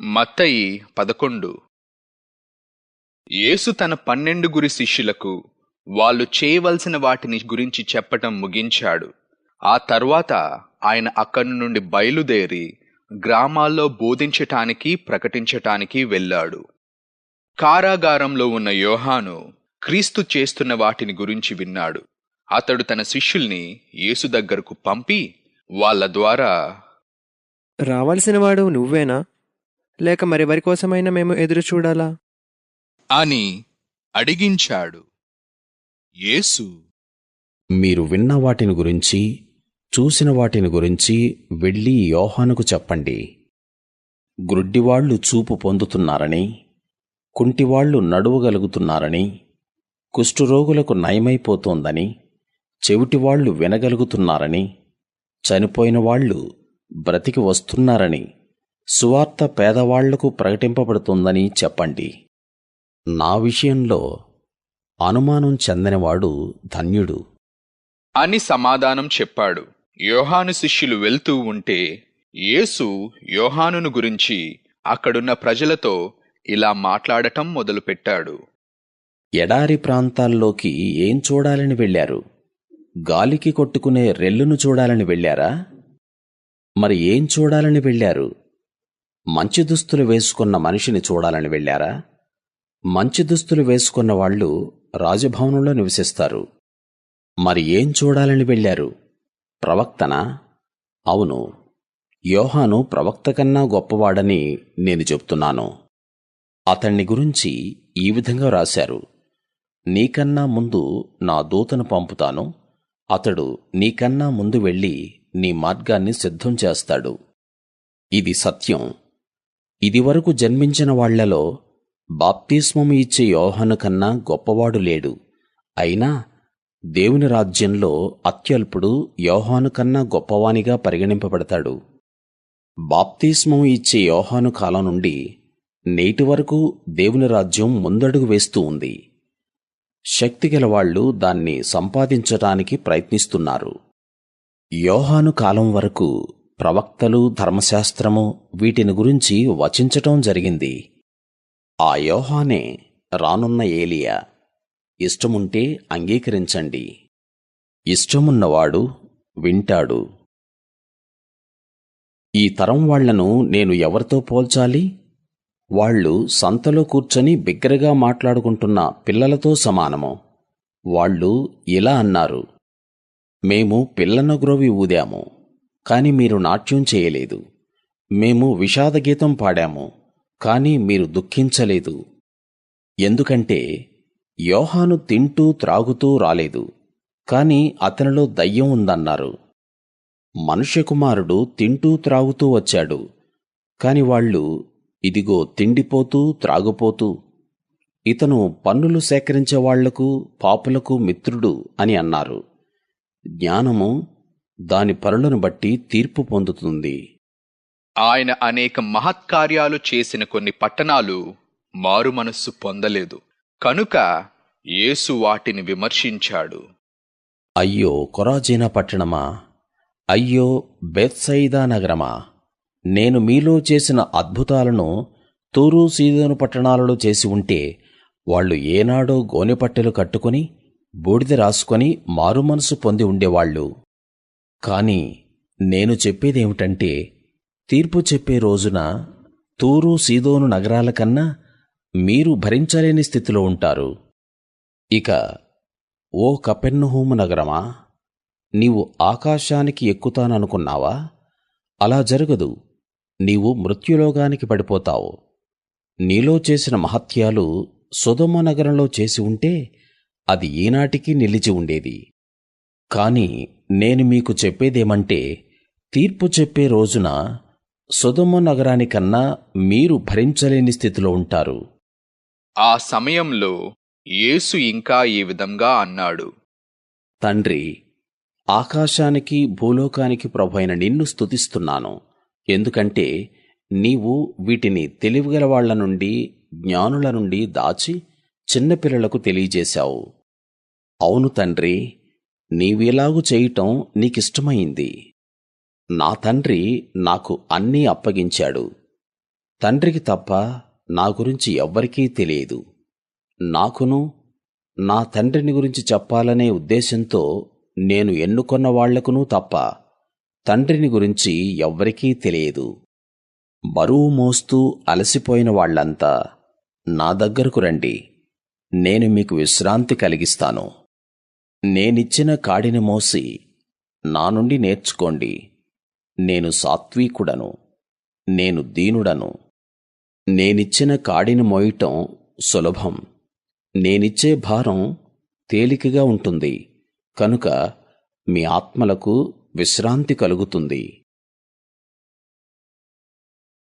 మత్తయి పదకొండు. యేసు తన పన్నెండుగురి శిష్యులకు వాళ్ళు చేయవలసిన వాటిని గురించి చెప్పటం ముగించాడు. ఆ తర్వాత ఆయన అక్కడి నుండి బయలుదేరి గ్రామాల్లో బోధించటానికి ప్రకటించటానికి వెళ్ళాడు. కారాగారంలో ఉన్న యోహాను క్రీస్తు చేస్తున్న వాటిని గురించి విన్నాడు. అతడు తన శిష్యుల్ని యేసు దగ్గరకు పంపి వాళ్ళ ద్వారా రావాల్సిన వాడు నువ్వేనా? లేక మరెవరి కోసమైనా మేము ఎదురు చూడాలా? అని అడిగించాడు. యేసు మీరు విన్న వాటిని గురించి చూసిన వాటిని గురించి వెళ్ళి యోహానుకు చెప్పండి. గ్రుడ్డివాళ్ళు చూపు పొందుతున్నారని కుంటివాళ్ళు నడువగలుగుతున్నారని కుష్ఠరోగులకు నయమైపోతోందని చెవిటివాళ్ళు వినగలుగుతున్నారని చనిపోయిన వాళ్ళు బ్రతికి వస్తున్నారని సువార్త పేదవాళ్ళకు ప్రకటింపబడుతుందని చెప్పండి. నా విషయంలో అనుమానం చెందనివాడు ధన్యుడు. అని సమాధానం చెప్పాడు. యోహాను శిష్యులు వెళ్తూ ఉంటే యేసు యోహానును గురించి అక్కడున్న ప్రజలతో ఇలా మాట్లాడటం మొదలుపెట్టాడు. ఎడారి ప్రాంతాల్లోకి ఏం చూడాలని వెళ్ళారు? గాలికి కొట్టుకునే రెల్లును చూడాలని వెళ్ళారా? మరి ఏం చూడాలని వెళ్ళారు? మంచి దుస్తులు వేసుకున్న మనిషిని చూడాలని వెళ్ళారా? మంచి దుస్తులు వేసుకున్న వాళ్ళు రాజభవనంలో నివసిస్తారు. మరి ఏం చూడాలని వెళ్ళారు? ప్రవక్తనా? అవును. యోహాను ప్రవక్త కన్నా గొప్పవాడని నేను చెప్తున్నాను. అతణ్ణి గురించి ఈ విధంగా రాశారు. నీకన్నా ముందు నా దూతను పంపుతాను. అతడు నీకన్నా ముందు వెళ్ళి నీ మార్గాన్ని సిద్ధం చేస్తాడు. ఇది సత్యం. ఇదివరకు జన్మించిన వాళ్ళలో బాప్తిస్మము ఇచ్చే యోహాను కన్నా గొప్పవాడు లేడు. అయినా దేవుని రాజ్యంలో అత్యల్పుడు యోహాను కన్నా గొప్పవానిగా పరిగణింపబడతాడు. బాప్తిస్మము ఇచ్చే యోహాను కాలం నుండి నేటి వరకు దేవుని రాజ్యం ముందడుగు వేస్తూ ఉంది. శక్తిగల వాళ్ళు దాన్ని సంపాదించటానికి ప్రయత్నిస్తున్నారు. యోహాను కాలం వరకు ప్రవక్తలు ధర్మశాస్త్రము వీటిని గురించి వచించటం జరిగింది. ఆ యోహానే రానున్న ఏలియా ఇష్టముంటే అంగీకరించండి. ఇష్టమున్నవాడు వింటాడు. ఈ తరం వాళ్ళను నేను ఎవరితో పోల్చాలి? వాళ్ళు సంతలో కూర్చొని బిగ్గరగా మాట్లాడుకుంటున్న పిల్లలతో సమానము. వాళ్ళు ఇలా అన్నారు. మేము పిల్లన గ్రోవి ఊదాము. కాని మీరు నాట్యం చేయలేదు. మేము విషాదగీతం పాడాము కాని మీరు దుఃఖించలేదు. ఎందుకంటే యోహాను తింటూ త్రాగుతూ రాలేదు కాని అతనిలో దయ్యం ఉందన్నారు. మనుష్యకుమారుడు తింటూ త్రాగుతూ వచ్చాడు కాని వాళ్ళు ఇదిగో తిండిపోతూ త్రాగుపోతూ ఇతను పన్నులు సేకరించే వాళ్ళకు పాపులకు మిత్రుడు అని అన్నారు. జ్ఞానము దాని పరులను బట్టి తీర్పు పొందుతుంది. ఆయన అనేక మహత్కార్యాలు చేసిన కొన్ని పట్టణాలు మారు మనస్సు పొందలేదు. కనుక యేసు వాటిని విమర్శించాడు. అయ్యో కొరాజీన పట్టణమా? అయ్యో బెత్సైదా నగరమా? నేను మీలో చేసిన అద్భుతాలను తూరు సీదోను పట్టణాలలో చేసి ఉంటే వాళ్ళు ఏనాడో గోనెపట్టెలు కట్టుకుని బూడిద రాసుకొని మారుమనసు పొంది ఉండేవాళ్ళు. కాని నేను చెప్పేదేమిటంటే తీర్పు చెప్పే రోజున తూరు సీదోను నగరాల కన్నా మీరు భరించలేని స్థితిలో ఉంటారు. ఇక ఓ కపెర్నహూము నగరమా? నీవు ఆకాశానికి ఎక్కుతాననుకున్నావా? అలా జరగదు. నీవు మృత్యులోగానికి పడిపోతావు. నీలో చేసిన మహత్యాలు సుధమ నగరంలో చేసి ఉంటే అది ఈనాటికీ నిలిచి ఉండేది. కాని నేను మీకు చెప్పేదేమంటే తీర్పు చెప్పే రోజున సుధమ నగరానికన్నా మీరు భరించలేని స్థితిలో ఉంటారు. ఆ సమయంలో యేసు ఇంకా ఈ విధంగా అన్నాడు. తండ్రి ఆకాశానికి భూలోకానికి ప్రభైన నిన్ను స్తుతిస్తున్నాను. ఎందుకంటే నీవు వీటిని తెలివిగల వాళ్ళ నుండి జ్ఞానుల నుండి దాచి చిన్నపిల్లలకు తెలియజేశావు. అవును తండ్రి నీవిలాగు చేయటం నీకిష్టమైంది. నా తండ్రి నాకు అన్నీ అప్పగించాడు. తండ్రికి తప్ప నా గురించి ఎవ్వరికీ తెలియదు. నాకును నా తండ్రిని గురించి చెప్పాలనే ఉద్దేశంతో నేను ఎన్నుకొన్న వాళ్ళకునూ తప్ప తండ్రిని గురించి ఎవ్వరికీ తెలియదు. బరువు మోస్తూ అలసిపోయిన వాళ్ళంతా నా దగ్గరకు రండి. నేను మీకు విశ్రాంతి కలిగిస్తాను. నేనిచ్చిన కాడిని మోసి నా నుండి నేర్చుకోండి. నేను సాత్వికుడను. నేను దీనుడను. నేనిచ్చిన కాడిని మోయటం సులభం. నేనిచ్చే భారం తేలికగా ఉంటుంది. కనుక మీ ఆత్మలకు విశ్రాంతి కలుగుతుంది.